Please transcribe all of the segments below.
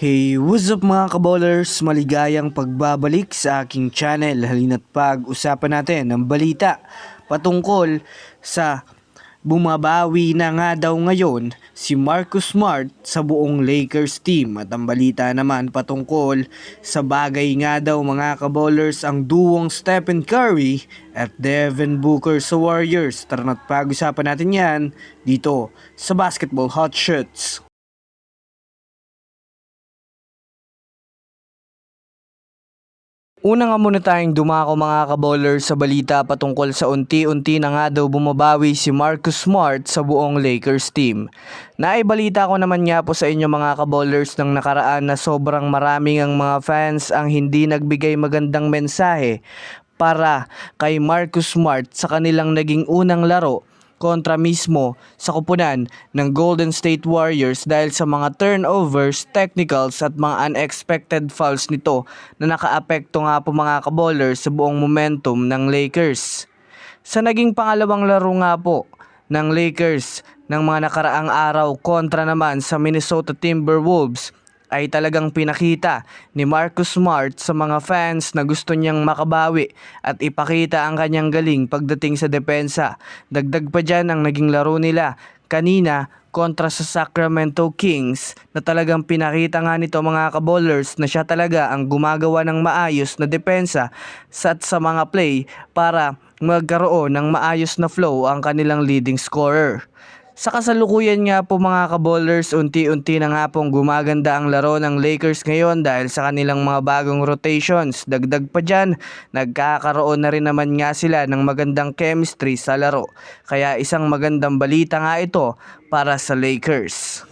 Hey, what's up mga kabowlers? Maligayang pagbabalik sa aking channel. Halina't pag-usapan natin ang balita patungkol sa bumabawi na nga daw ngayon si Marcus Smart sa buong Lakers team. At ang balita naman patungkol sa bagay nga daw mga kabowlers ang duwong Stephen Curry at Devin Booker sa Warriors. Tara na't pag-usapan natin yan dito sa Basketball Hot Shots. Una nga muna tayong dumako mga kabowler sa balita patungkol sa unti-unti na nga daw bumabawi si Marcus Smart sa buong Lakers team. Naibalita ko naman nga po sa inyo mga kabowlers ng nakaraan na sobrang maraming ang mga fans ang hindi nagbigay magandang mensahe para kay Marcus Smart sa kanilang naging unang laro kontra mismo sa kupunan ng Golden State Warriors dahil sa mga turnovers, technicals at mga unexpected fouls nito na nakaapekto nga po mga kabowlers sa buong momentum ng Lakers. Sa naging pangalawang laro nga po ng Lakers ng mga nakaraang araw kontra naman sa Minnesota Timberwolves ay talagang pinakita ni Marcus Smart sa mga fans na gusto niyang makabawi at ipakita ang kanyang galing pagdating sa depensa. Dagdag pa dyan ang naging laro nila kanina kontra sa Sacramento Kings na talagang pinakita nga nito mga kabowlers na siya talaga ang gumagawa ng maayos na depensa sa, sa mga play para magkaroon ng maayos na flow ang kanilang leading scorer. Sa kasalukuyan nga po mga kabowlers, unti-unti na nga pong gumaganda ang laro ng Lakers ngayon dahil sa kanilang mga bagong rotations. Dagdag pa dyan, nagkakaroon na rin naman nga sila ng magandang chemistry sa laro. Kaya isang magandang balita nga ito para sa Lakers.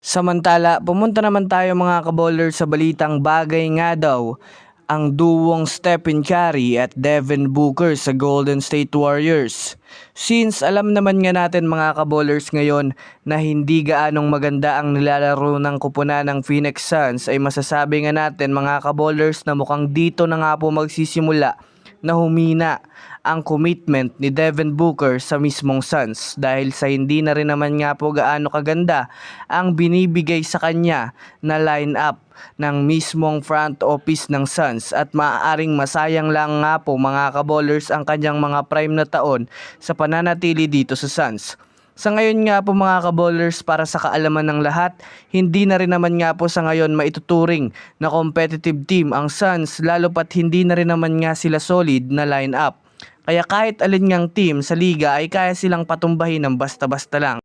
Samantala, pumunta naman tayo mga kabowlers sa balitang bagay nga daw ang duwong Stephen Curry at Devin Booker sa Golden State Warriors. Since alam naman nga natin mga kabowlers ngayon na hindi gaanong maganda ang nilalaro ng kupunan ng Phoenix Suns ay masasabi nga natin mga kabowlers na mukhang dito na nga po magsisimula na humina ang commitment ni Devin Booker sa mismong Suns dahil sa hindi na rin naman nga po gaano kaganda ang binibigay sa kanya na lineup ng mismong front office ng Suns at maaaring masayang lang nga po mga kabowlers ang kanyang mga prime na taon sa pananatili dito sa Suns. Sa ngayon nga po mga kabowlers para sa kaalaman ng lahat, hindi na rin naman nga po sa ngayon maituturing na competitive team ang Suns lalo pat hindi na rin naman nga sila solid na lineup. Kaya kahit alin ngang team sa liga ay kaya silang patumbahin ng basta-basta lang.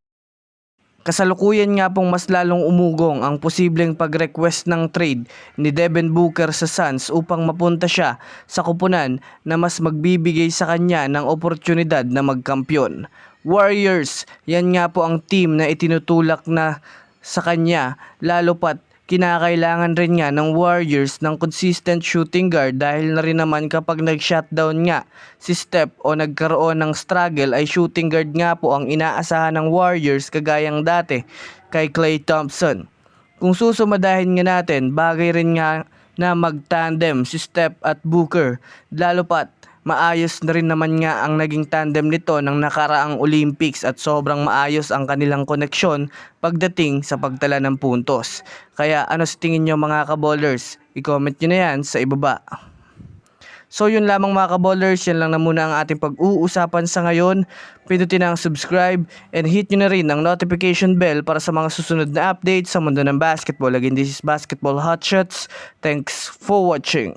Kasalukuyan nga pong mas lalong umugong ang posibleng pag-request ng trade ni Devin Booker sa Suns upang mapunta siya sa kupunan na mas magbibigay sa kanya ng oportunidad na magkampiyon. Warriors, yan nga po ang team na itinutulak na sa kanya lalo pat kinakailangan rin nga ng Warriors ng consistent shooting guard dahil na rin naman kapag nag-shutdown nga si Steph o nagkaroon ng struggle ay shooting guard nga po ang inaasahan ng Warriors kagayang dati kay Klay Thompson. Kung susumadahin nga natin, bagay rin nga na mag-tandem si Steph at Booker lalo pat maayos na rin naman nga ang naging tandem nito ng nakaraang Olympics at sobrang maayos ang kanilang koneksyon pagdating sa pagtala ng puntos. Kaya ano sa tingin nyo mga kabowlers? I-comment nyo na yan sa ibaba. So yun lamang mga kabowlers, yan lang na muna ang ating pag-uusapan sa ngayon. Pindutin ang subscribe and hit nyo na rin ang notification bell para sa mga susunod na updates sa mundo ng basketball. Again, this is Basketball Hotshots. Thanks for watching.